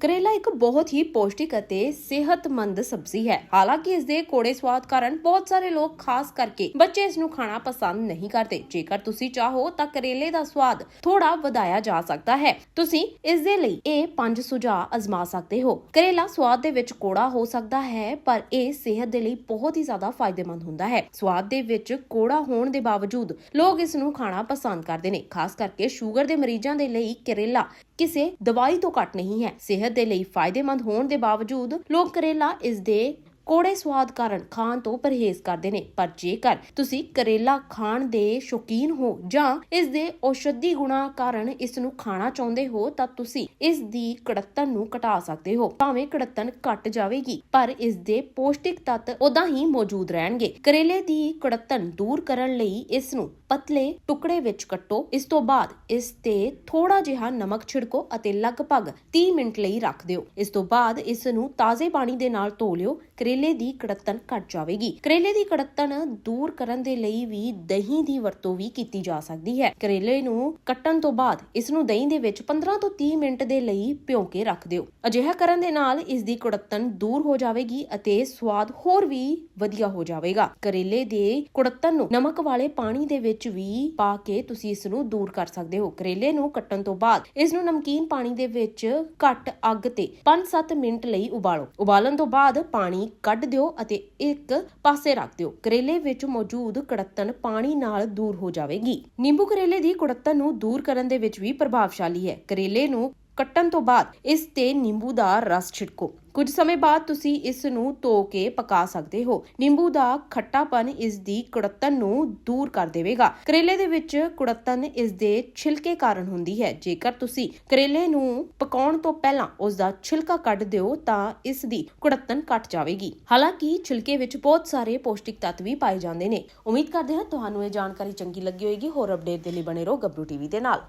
ਕਰੇਲਾ ਇੱਕ ਬਹੁਤ ਹੀ ਪੌਸ਼ਟਿਕ ਅਤੇ ਸਿਹਤਮੰਦ ਸਬਜ਼ੀ ਹੈ। ਹਾਲਾਂਕਿ ਇਸ ਦੇ ਕੋੜੇ ਸਵਾਦ ਕਾਰਨ ਬਹੁਤ ਸਾਰੇ ਲੋਕ ਖਾਸ ਕਰਕੇ ਬੱਚੇ ਇਸ ਨੂੰ ਖਾਣਾ ਪਸੰਦ ਨਹੀਂ ਕਰਦੇ। ਜੇਕਰ ਤੁਸੀਂ ਚਾਹੋ ਤਾਂ ਕਰੇਲੇ ਦਾ ਸਵਾਦ ਥੋੜਾ ਵਧਾਇਆ ਜਾ ਸਕਦਾ ਹੈ। ਤੁਸੀਂ ਇਸ ਦੇ ਲਈ ਇਹ ਪੰਜ ਸੁਝਾਅ ਅਜ਼ਮਾ ਸਕਦੇ ਹੋ। ਕਰੇਲਾ ਸਵਾਦ ਦੇ ਵਿੱਚ ਕੋੜਾ ਹੋ ਸਕਦਾ ਹੈ, ਪਰ ਇਹ ਸਿਹਤ ਦੇ ਲਈ ਬਹੁਤ ਹੀ ਜ਼ਿਆਦਾ ਫਾਇਦੇਮੰਦ ਹੁੰਦਾ ਹੈ। ਸਵਾਦ ਦੇ ਵਿੱਚ ਕੋੜਾ ਹੋਣ ਦੇ ਬਾਵਜੂਦ ਲੋਕ ਇਸ ਨੂੰ ਖਾਣਾ ਪਸੰਦ ਕਰਦੇ ਨੇ। ਖਾਸ ਕਰਕੇ ਸ਼ੂਗਰ ਦੇ ਮਰੀਜ਼ਾਂ ਦੇ ਲਈ ਕਰੇਲਾ ਕਿਸੇ ਦਵਾਈ ਤੋਂ ਘੱਟ ਨਹੀਂ ਹੈ। ਸਿਹਤ ਦੇ ਲਈ ਫਾਇਦੇਮੰਦ ਹੋਣ ਦੇ ਬਾਵਜੂਦ ਲੋਕ ਕਰੇਲਾ ਇਸ ਦੇ ਕੋੜੇ ਸਵਾਦ ਕਾਰਨ ਖਾਣ ਤੋਂ ਪਰਹੇਜ਼ ਕਰਦੇ ਨੇ। ਪਰ ਜੇਕਰ ਤੁਸੀਂ ਕਰੇਲਾ ਖਾਣ ਦੇ ਸ਼ੌਕੀਨ ਹੋ ਜਾਂ ਇਸ ਦੇ ਔਸ਼ਧੀ ਗੁਣਾ ਕਾਰਨ ਇਸ ਨੂੰ ਖਾਣਾ ਚਾਹੁੰਦੇ ਹੋ, ਤਾਂ ਤੁਸੀਂ ਇਸ ਦੀ ਕੜੱਤਨ ਨੂੰ ਘਟਾ ਸਕਦੇ ਹੋ। ਭਾਵੇਂ ਕੜੱਤਨ ਘਟ ਜਾਵੇਗੀ, ਪਰ ਇਸ ਦੇ ਪੌਸ਼ਟਿਕ ਤੱਤ ਉਦਾਂ ਹੀ ਮੌਜੂਦ ਰਹਿਣਗੇ। ਕਰੇਲੇ ਦੀ ਕੜੱਤਨ ਦੂਰ ਕਰਨ ਲਈ ਇਸ ਨੂੰ ਪਤਲੇ ਟੁਕੜੇ ਵਿੱਚ ਕੱਟੋ। ਇਸ ਤੋਂ ਬਾਅਦ ਇਸ ਤੇ ਥੋੜਾ ਜਿਹਾ ਨਮਕ ਛਿੜਕੋ ਅਤੇ ਲਗਭਗ 30 ਮਿੰਟ ਲਈ ਰੱਖ ਦਿਓ। ਇਸ ਤੋਂ ਬਾਅਦ ਇਸ ਨੂੰ ਤਾਜ਼ੇ ਪਾਣੀ ਦੇ ਨਾਲ ਧੋ ਲਿਓ। ਕਰੇਲੇ ਦੀ ਕੜੱਤਨ ਘਟ ਜਾਵੇਗੀ। ਕਰੇਲੇ ਦੀ ਕੜੱਤਨ ਦੂਰ ਕਰਨ ਦੇ ਲਈ ਵੀ ਦਹੀਂ ਦੀ ਵਰਤੋਂ ਵੀ ਕੀਤੀ ਜਾ ਸਕਦੀ ਹੈ। ਕਰੇਲੇ ਨੂੰ ਕੱਟਣ ਤੋਂ ਬਾਅਦ ਇਸ ਨੂੰ ਦਹੀਂ ਦੇ ਵਿੱਚ 15 ਤੋਂ 30 ਮਿੰਟ ਦੇ ਲਈ ਭਿਓ ਕੇ ਰੱਖ ਦਿਓ। ਅਜਿਹਾ ਕਰਨ ਦੇ ਨਾਲ ਇਸ ਦੀ ਕੜੱਤਨ ਦੂਰ ਹੋ ਜਾਵੇਗੀ ਅਤੇ ਸਵਾਦ ਹੋਰ ਵੀ ਵਧੀਆ ਹੋ ਜਾਵੇਗਾ। ਕਰੇਲੇ ਦੇ ਕੁੜੱਤਨ ਨੂੰ ਨਮਕ ਵਾਲੇ ਪਾਣੀ ਦੇ ਵਿੱਚ ਵਿੱਚ ਵੀ ਪਾ ਕੇ ਤੁਸੀਂ ਇਸ ਨੂੰ ਦੂਰ ਕਰ ਸਕਦੇ ਹੋ। ਕਰੇਲੇ ਨੂੰ ਕੱਟਣ ਤੋਂ ਬਾਅਦ ਇਸ ਨੂੰ ਨਮਕੀਨ ਪਾਣੀ ਦੇ ਵਿੱਚ ਘੱਟ ਅੱਗ ਤੇ 5-7 ਮਿੰਟ ਲਈ ਉਬਾਲੋ। ਉਬਾਲਣ ਤੋਂ ਬਾਅਦ ਪਾਣੀ ਕੱਢ ਦਿਓ ਅਤੇ ਇੱਕ ਪਾਸੇ ਰੱਖ ਦਿਓ। ਕਰੇਲੇ ਵਿੱਚ ਮੌਜੂਦ ਕੜੱਤਨ ਪਾਣੀ ਨਾਲ ਦੂਰ ਹੋ ਜਾਵੇਗੀ। ਨਿੰਬੂ ਕਰੇਲੇ ਦੀ ਕੁੜੱਤਨ ਨੂੰ ਦੂਰ ਕਰਨ ਦੇ ਵਿੱਚ ਵੀ ਪ੍ਰਭਾਵਸ਼ਾਲੀ ਹੈ। ਕਰੇਲੇ ਨੂੰ ਕੱਟਣ ਤੋਂ ਬਾਅਦ ਇਸ ਤੇ ਨਿੰਬੂ ਦਾ ਰਸ ਛਿੜਕੋ। ਕੁਝ ਸਮੇਂ ਬਾਅਦ ਤੁਸੀਂ ਇਸ ਨੂੰ ਧੋ ਕੇ ਪਕਾ ਸਕਦੇ ਹੋ। ਨਿੰਬੂ ਦਾ ਖੱਟਾਪਨ ਇਸ ਦੀ ਕੁੜੱਤਨ ਨੂੰ ਦੂਰ ਕਰ ਦੇਵੇਗਾ। ਕਰੇਲੇ ਦੇ ਵਿੱਚ ਕੁੜੱਤਨ ਇਸ ਦੇ ਛਿਲਕੇ ਕਾਰਨ ਹੁੰਦੀ ਹੈ। ਜੇਕਰ ਤੁਸੀਂ ਕਰੇਲੇ ਨੂੰ ਪਕਾਉਣ ਤੋਂ ਪਹਿਲਾਂ ਉਸ ਦਾ ਛਿਲਕਾ ਕੱਢ ਦਿਓ ਤਾਂ ਇਸ ਦੀ ਕੁੜੱਤਨ ਘਟ ਜਾਵੇਗੀ। ਹਾਲਾਂਕਿ ਛਿਲਕੇ ਵਿੱਚ ਬਹੁਤ ਸਾਰੇ ਪੌਸ਼ਟਿਕ ਤੱਤ ਵੀ ਪਾਏ ਜਾਂਦੇ ਨੇ। ਉਮੀਦ ਕਰਦੇ ਹਾਂ ਤੁਹਾਨੂੰ ਇਹ ਜਾਣਕਾਰੀ ਚੰਗੀ ਲੱਗੀ ਹੋਵੇਗੀ। ਹੋਰ ਅਪਡੇਟ ਦੇ ਲਈ ਬਣੇ ਰਹੋ ਗੱਬਰੂ ਟੀਵੀ ਦੇ ਨਾਲ।